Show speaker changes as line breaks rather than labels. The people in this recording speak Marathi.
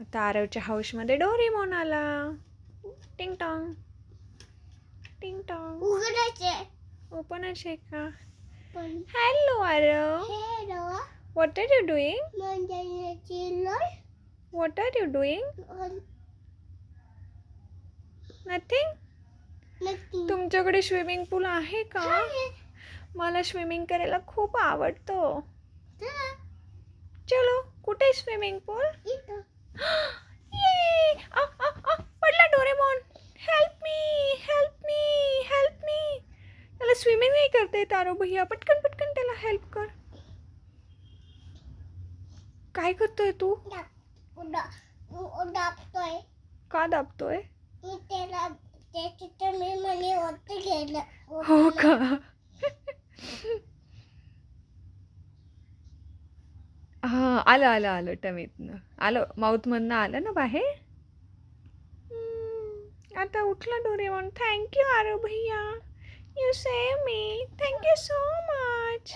आता आरवच्या हाऊसमध्ये डोरेमॉन आला टिंग. टॉंग टिंग. टॉंग ओपनच आहे का? हॅलो आरव
रवा
what are you doing what are you doing nothing तुमच्याकडे स्विमिंग पूल आहे का. मला स्विमिंग करायला खूप आवडतो.
चला,
कुठे स्विमिंग पूल पडला Doraemon help me help me help me त्याला स्विमिंग नाही करते तारो भैया. पटकन पटकन त्याला हेल्प कर. काय करतोय तू?
दाबतोय.
का दाबतोय?
त्याला त्याची मी म्हणे वरती गेलं
हो का? हां आलं आलं आलं टमीतनं आलं माऊथमधनं आलं ना बाहेर? हम्म, आता उठला डोरेमॉन. थँक्यू आरो भैया. You save me thank you so much